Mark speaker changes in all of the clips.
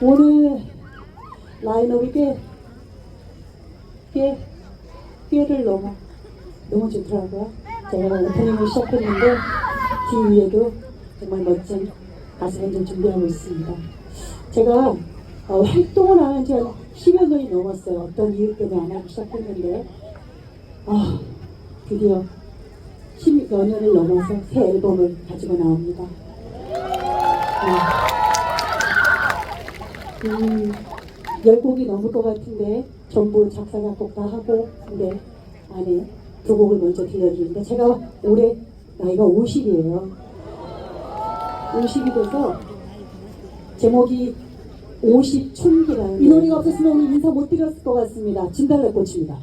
Speaker 1: 오늘 라인업이 꽤, 꽤, 꽤를 넘어 너무 좋더라고요. 제가 오프닝을 시작했는데 뒤 위에도 정말 멋진 가수분들 준비하고 있습니다. 제가 어, 활동을 하는 지한 10여 년이 넘었어요. 어떤 이유 때문에 안 하기 시작했는데 아, 드디어 10여 년을 넘어서 새 앨범을 가지고 나옵니다. 네. 음, 10곡이 넘을 것 같은데 전부 작사 작곡 다 하고 근데 안에 두 곡을 먼저 들려드리는데 제가 올해 나이가 50이에요. 50이 돼서 제목이 50춘기라는 이 노래가 없었으면 오늘 인사 못 드렸을 것 같습니다. 진달래 꽃입니다.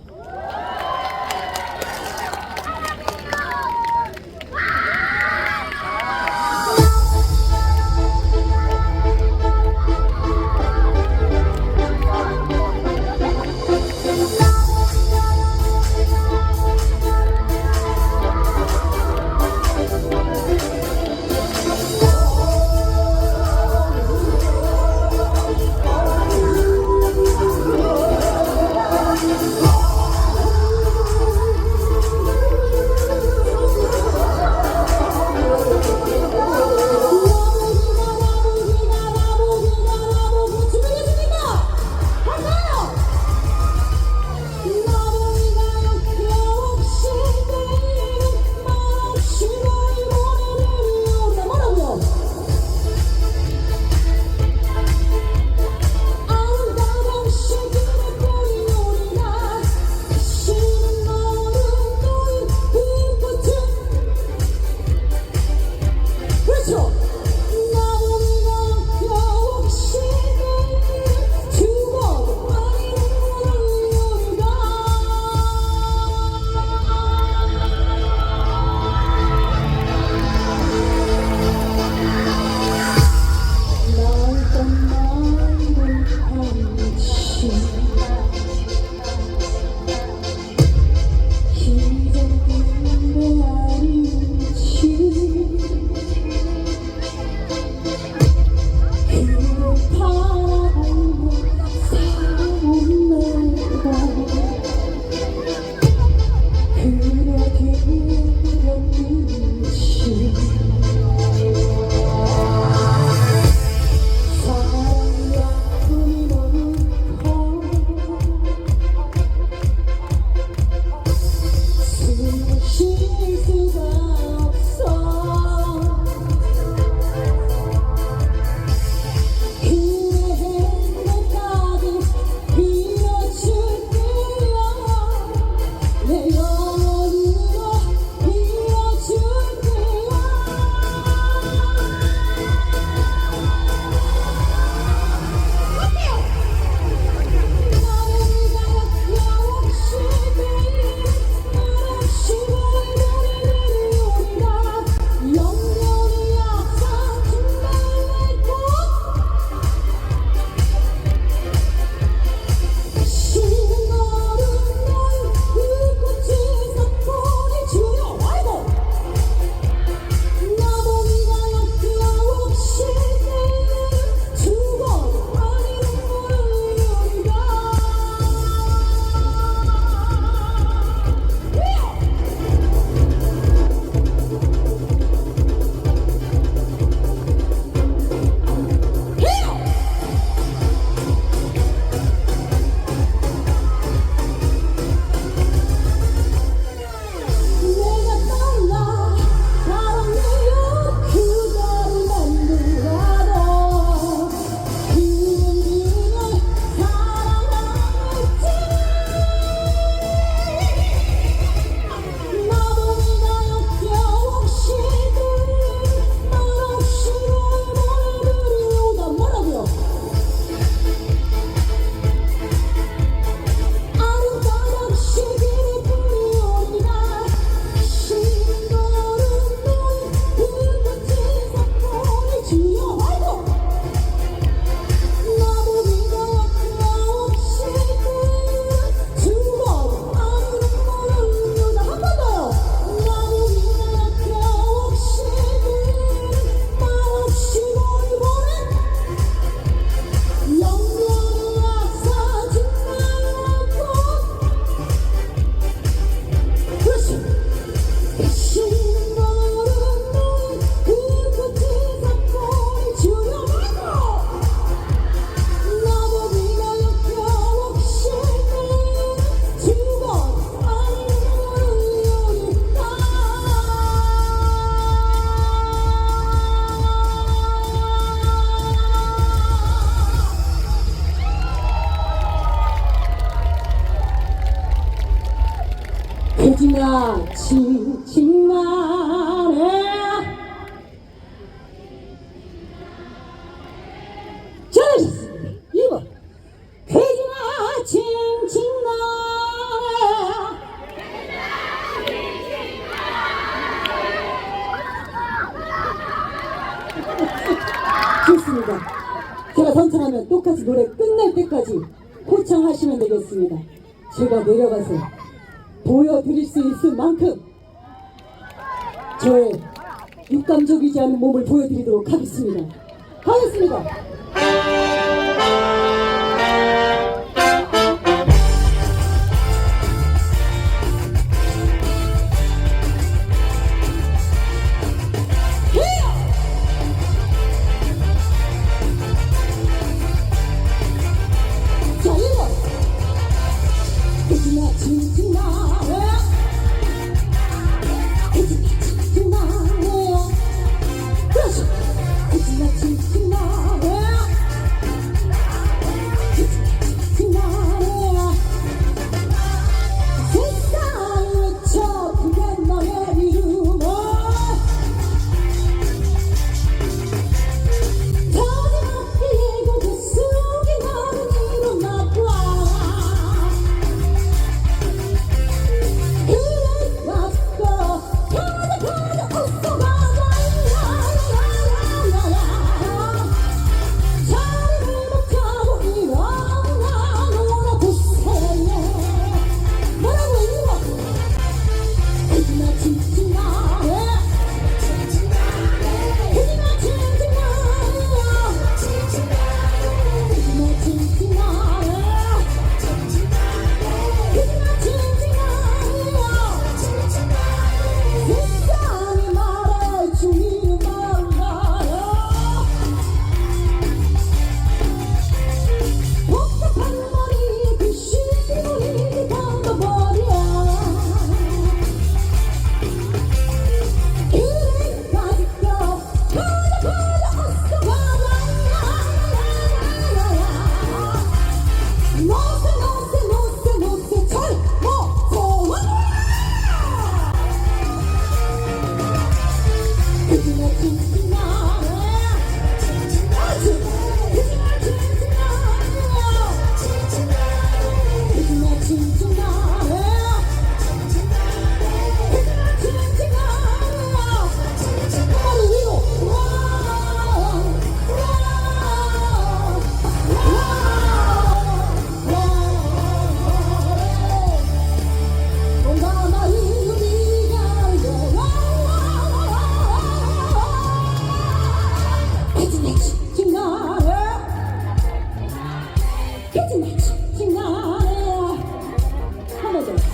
Speaker 1: 하겠습니다. 제가 선천하면 똑같이 노래 끝날 때까지 호청하시면 되겠습니다. 제가 내려가서 보여드릴 수 있을 만큼 저의 육감적이지 않은 몸을 보여드리도록 하겠습니다. 하겠습니다. 그지? 지나야 한번 더.